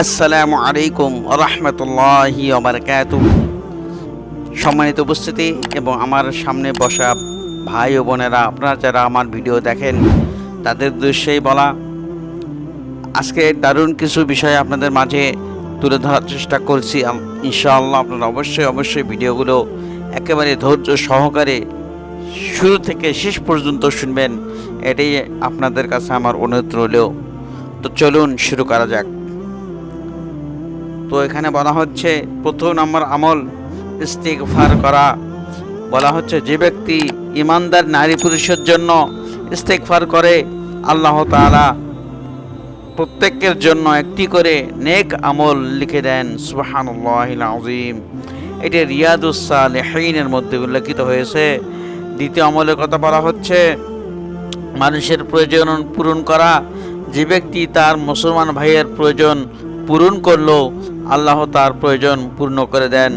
আসসালামু আলাইকুম রহমতুল্লাহি সম্মানিত উপস্থিতি এবং আমার সামনে বসা ভাই ও বোনেরা, আপনারা যারা আমার ভিডিও দেখেন, তাদের উদ্দেশ্যেই বলা, আজকে দারুণ কিছু বিষয় আপনাদের মাঝে তুলে ধরার চেষ্টা করছি। ইনশাআল্লাহ আপনারা অবশ্যই অবশ্যই ভিডিওগুলো একেবারে ধৈর্য সহকারে শুরু থেকে শেষ পর্যন্ত শুনবেন, এটাই আপনাদের কাছে আমার অনুরোধ রইল। তো চলুন শুরু করা যাক। তো এখানে বলা হচ্ছে, প্রথম নম্বর আমল, ইস্তিগফার করা। বলা হচ্ছে, যে ব্যক্তি ইমানদার নারী পুরুষের জন্য ইস্তেকফার করে, আল্লাহ তাআলা প্রত্যেকের জন্য একটি করে নেক আমল লিখে দেন। সুবহানাল্লাহিল আযীম। এটি রিয়াদুস সালেহিনের মধ্যে উল্লেখিত হয়েছে। দ্বিতীয় আমলের কথা বলা হচ্ছে, মানুষের প্রয়োজন পূরণ করা। যে ব্যক্তি তার মুসলমান ভাইয়ের প্রয়োজন পূরণ করল আল্লাহ তার প্রয়োজন পূর্ণ করে দেন।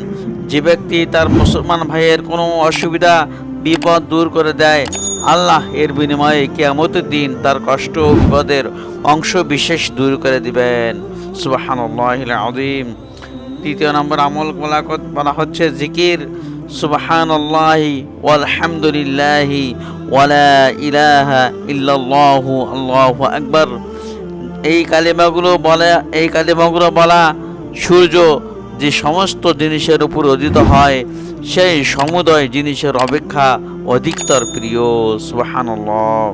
যে ব্যক্তি তার মুসলমান ভাইয়ের কোনো অসুবিধা, বিপদ দূর করে দেয়, আল্লাহ এর বিনিময়ে কেয়ামতের দিন তার কষ্ট বিপদের অংশ বিশেষ দূর করে দিবেন। সুবাহানুল্লাহিল আদিম তৃতীয় নম্বর আমল বলা বলা হচ্ছে জিকির। সুবহানাল্লাহি ওয়ালহামদুলিল্লাহি ওয়ালা ইলাহা ইল্লাল্লাহু আল্লাহু আকবার। এই কালিমাগুলো বলা এই কালিমাগুলো বলা সূর্য যে সমস্ত জিনিসের উপর অদিত হয়, সেই সমুদয় জিনিসের অপেক্ষা অধিকতর প্রিয়। সুবহানাল্লাহ।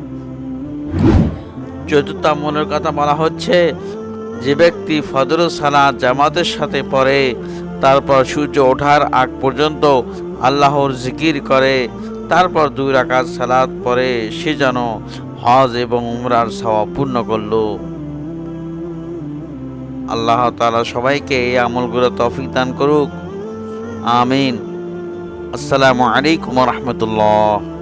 চতুর্থ মনের কথা বলা হচ্ছে, যে ব্যক্তি ফজর সালাত জামাতের সাথে পড়ে, তারপর সূর্য ওঠার আগ পর্যন্ত আল্লাহর জিকির করে, তারপর দুই রাকাত সালাত পরে সে যেন হজ এবং উমরার সওয়াব পূর্ণ করল। আল্লাহ তালা সবাইকে এই আমলগুলো তফিক দান করুক। আমিন। আসসালামু আলাইকুম রহমতুল্লাহ।